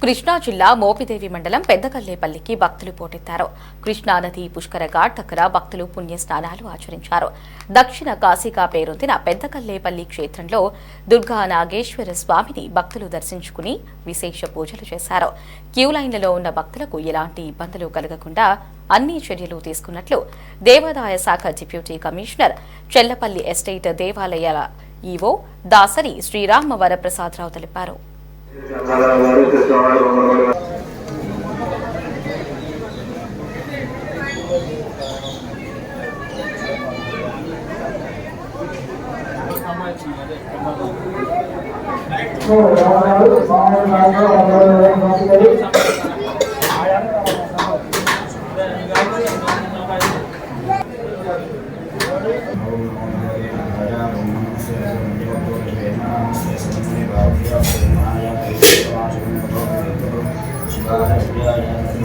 కృష్ణా జిల్లా మోపిదేవి మండలం పెద్దకల్లేపల్లికి భక్తులు పోటెత్తారు. కృష్ణానది పుష్కర ఘాట్ దగ్గర భక్తులు పుణ్య స్నానాలు ఆచరించారు. దక్షిణ కాశీగా పేరొందిన పెద్దకల్లేపల్లి క్షేత్రంలో దుర్గా నాగేశ్వర స్వామిని భక్తులు దర్శించుకుని విశేష పూజలు చేశారు. క్యూ లైన్లలో ఉన్న భక్తులకు ఎలాంటి ఇబ్బందులు కలగకుండా అన్ని చర్యలు తీసుకున్నట్లు దేవాదాయ శాఖ డిప్యూటీ కమిషనర్ చెల్లపల్లి ఎస్టేట్ దేవాలయాల ఈవో దాసరి శ్రీరామ వరప్రసాదరావు తెలిపారు. Yeah.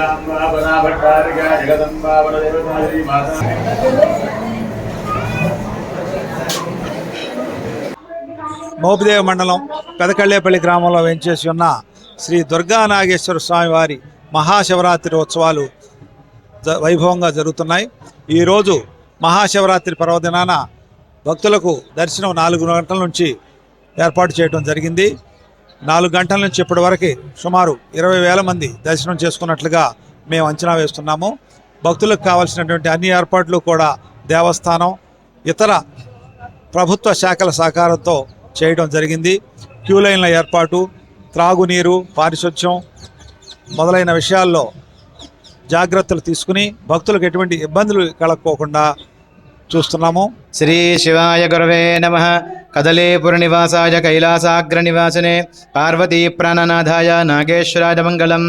అందరైతే మండలం పెదకళ్ళేపల్లి గ్రామంలో వెంచేసి ఉన్న శ్రీ దుర్గా నాగేశ్వర స్వామి వారి మహాశివరాత్రి ఉత్సవాలు జ- వైభవంగా జరుగుతున్నాయి. ఈరోజు మహాశివరాత్రి పర్వదినాన భక్తులకు దర్శనం నాలుగు గంటల నుంచి ఏర్పాటు చేయడం జరిగింది. నాలుగు గంటల నుంచి ఇప్పటి వరకు సుమారు ఇరవై వేల మంది దర్శనం చేసుకున్నట్లుగా మేము అంచనా వేస్తున్నాము. భక్తులకు కావాల్సినటువంటి అన్ని ఏర్పాట్లు కూడా దేవస్థానం ఇతర ప్రభుత్వ శాఖల సహకారంతో చేయడం జరిగింది. క్యూ లైన్ల ఏర్పాటు త్రాగునీరు పారిశుధ్యం మొదలైన విషయాల్లో జాగ్రత్తలు తీసుకుని భక్తులకు ఎటువంటి ఇబ్బందులు కలగకోకుండా చూస్తున్నాము. శ్రీ శివాయ గురవే నమ. కదలీపురనివాసాయ కైలాసాగ్రనివాసనే పార్వతీ ప్రాణనాథాయ నాగేశ్వరాయ మంగళం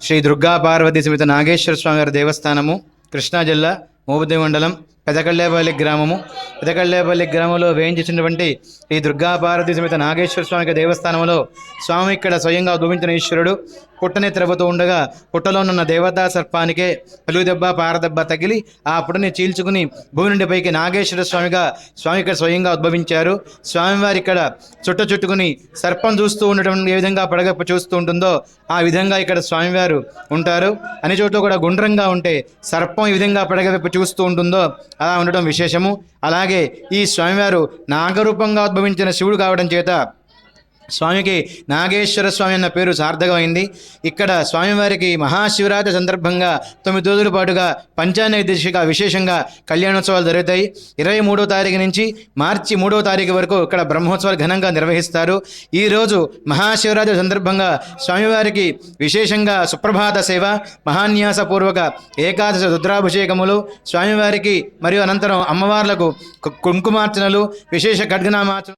శ్రీ దుర్గా పార్వతీ సమేత నాగేశ్వర స్వామివారి దేవస్థానము కృష్ణా జిల్లా మోబుద్ది మండలం పెదకళ్ళేపల్లి గ్రామము. పెదకళ్ళేపల్లి గ్రామంలో వేయించినటువంటి ఈ దుర్గా సమేత నాగేశ్వర స్వామి దేవస్థానంలో స్వామి ఇక్కడ స్వయంగా ఉద్భవించిన ఈశ్వరుడు పుట్టని త్రవ్వుతూ ఉండగా పుట్టలో ఉన్న దేవతా సర్పానికే పలుగు దెబ్బ పారదెబ్బ తగిలి ఆ పుట్టని చీల్చుకుని భూమి నుండి పైకి నాగేశ్వర స్వామిగా స్వామి ఇక్కడ స్వయంగా ఉద్భవించారు. స్వామివారి ఇక్కడ చుట్ట చుట్టుకుని సర్పం చూస్తూ ఉండటం ఏ విధంగా పడగప్ప చూస్తూ ఉంటుందో ఆ విధంగా ఇక్కడ స్వామివారు ఉంటారు. అన్ని చోట్ల కూడా గుండ్రంగా ఉంటే సర్పం ఈ విధంగా పడగవైపు చూస్తూ ఉంటుందో అలా ఉండటం విశేషము. అలాగే ఈ స్వామివారు నాగరూపంగా ఉద్భవించిన శివుడు కావడం చేత స్వామికి నాగేశ్వర స్వామి అన్న పేరు సార్థకమైంది. ఇక్కడ స్వామివారికి మహాశివరాత్రి సందర్భంగా తొమ్మిది రోజుల పాటుగా పంచాంగ దిశగా విశేషంగా కళ్యాణోత్సవాలు జరుగుతాయి. ఇరవై మూడో తారీఖు నుంచి మార్చి మూడో తారీఖు వరకు ఇక్కడ బ్రహ్మోత్సవాలు ఘనంగా నిర్వహిస్తారు. ఈరోజు మహాశివరాత్రి సందర్భంగా స్వామివారికి విశేషంగా సుప్రభాత సేవ మహాన్యాసపూర్వక ఏకాదశ రుద్రాభిషేకములు స్వామివారికి మరియు అనంతరం అమ్మవార్లకు కు- కుంకుమార్చనలు విశేష ఖడ్గనామార్చన